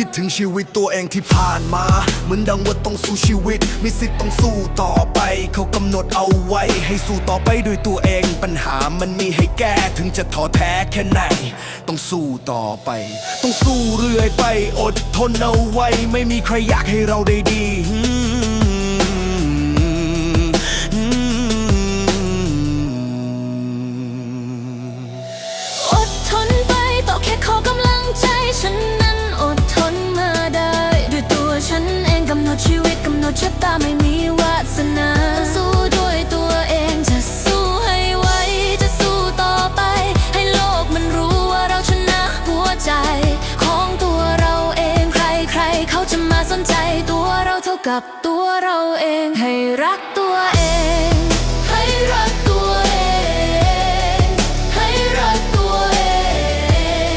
คิดถึงชีวิตตัวเองที่ผ่านมา เหมือนดังว่าต้องสู้ชีวิต มีสิทธิ์ต้องสู้ต่อไป เขากำหนดเอาไว้ ให้สู้ต่อไปด้วยตัวเอง ปัญหามันมีให้แก้ถึงจะท้อแท้แค่ไหน ต้องสู้ต่อไป ต้องสู้เรื่อยไป อดทนเอาไว้ ไม่มีใครอยากให้เราได้ดี ไม่มีวาสนาต้องสู้ด้วยตัวเองจะสู้ให้ไหวจะสู้ต่อไป ให้โลกมันรู้ว่าเราชนะหัวใจ ของตัวเราเองใครใครๆเขาจะมาสนใจตัวเราเท่ากับตัวเราเองให้รักตัวเอง ให้รักตัวเอง ให้รักตัวเอ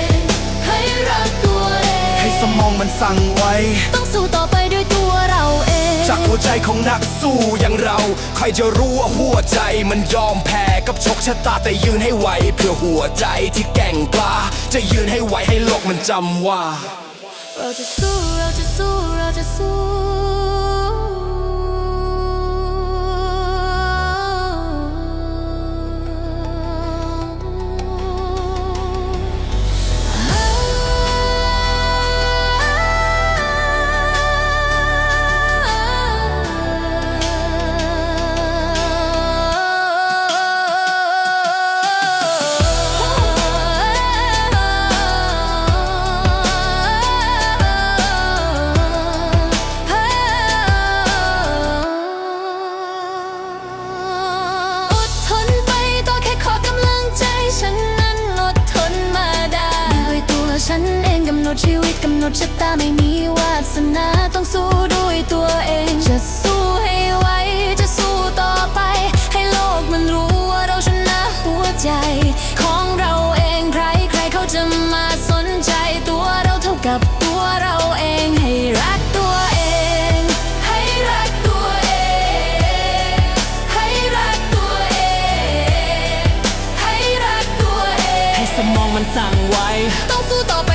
ง ให้รักตัวเอง ให้สมองมันสั่งไว้ ต้องสู้ต่อไปด้วยตัวเราเอง จากหัวใจของนักสู้อย่างเรา ใครจะรู้ว่าหัวใจมันยอมแพ้กับชกชะตาแต่ยืนให้ไหว เพื่อหัวใจที่แก่งกล้า จะยืนให้ไหวให้โลกมันจำว่า เราจะสู้เราจะสู้เราจะสู้ ฉันเองกำหนดชีวิตกำหนดชะตาไม่มีวาสนาต้องสู้ด้วยตัวเอง จะสู้ให้ไหวจะสู้ต่อไป ให้โลกมันรู้ว่าเราชนะหัวใจ ของเราเองใครใครเขาจะมาสนใจตัวเราเท่ากับตัวเรา สั่งไว้ ต้องสู้ต่อ